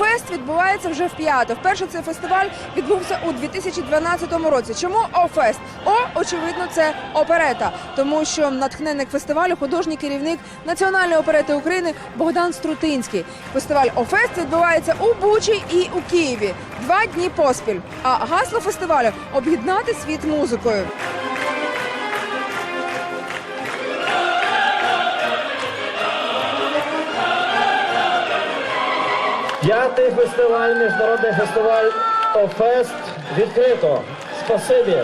Офест відбувається вже в п'яте. Вперше цей фестиваль відбувся у 2012 році. Чому Офест? О, очевидно, це оперета, тому що натхненник фестивалю художній керівник Національної оперети України Богдан Струтинський. Фестиваль Офест відбувається у Бучі і у Києві два дні поспіль. А гасло фестивалю об'єднати світ музикою. П'ятий фестиваль, міжнародний фестиваль Офест відкрито. Спасибі.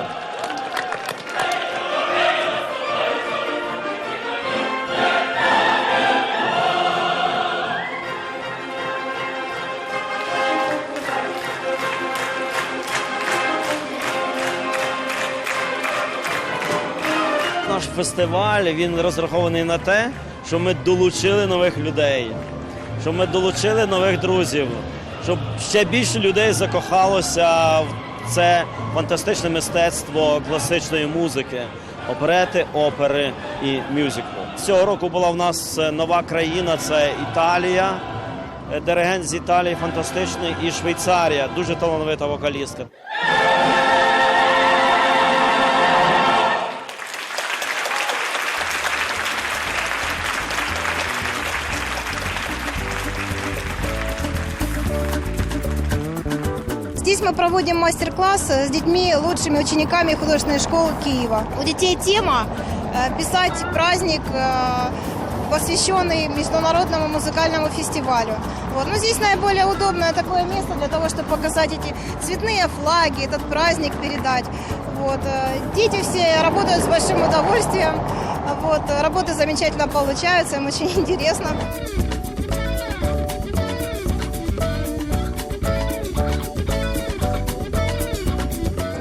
Наш фестиваль він розрахований на те, що ми долучили нових людей, що ми долучили нових друзів, щоб ще більше людей закохалося в це фантастичне мистецтво класичної музики, оперети, опери і мюзикли. Цього року була в нас е, нова країна це Італія. Е, Диригент з Італії фантастичний, і Швейцарія, дуже талановита вокалістка. Здесь мы проводим мастер-класс с детьми, лучшими учениками художественной школы Киева. У детей тема э, «Писать праздник», э, посвященный Международному музыкальному фестивалю. Вот. Но здесь наиболее удобное такое место для того, чтобы показать эти цветные флаги, этот праздник передать. Вот. э, Дети все работают с большим удовольствием. Вот. э, Работы замечательно получаются, им очень интересно.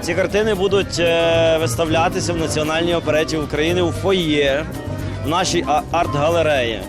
Ці картини будуть е, виставлятися в Національній опереті України у фоє в нашій арт-галереї.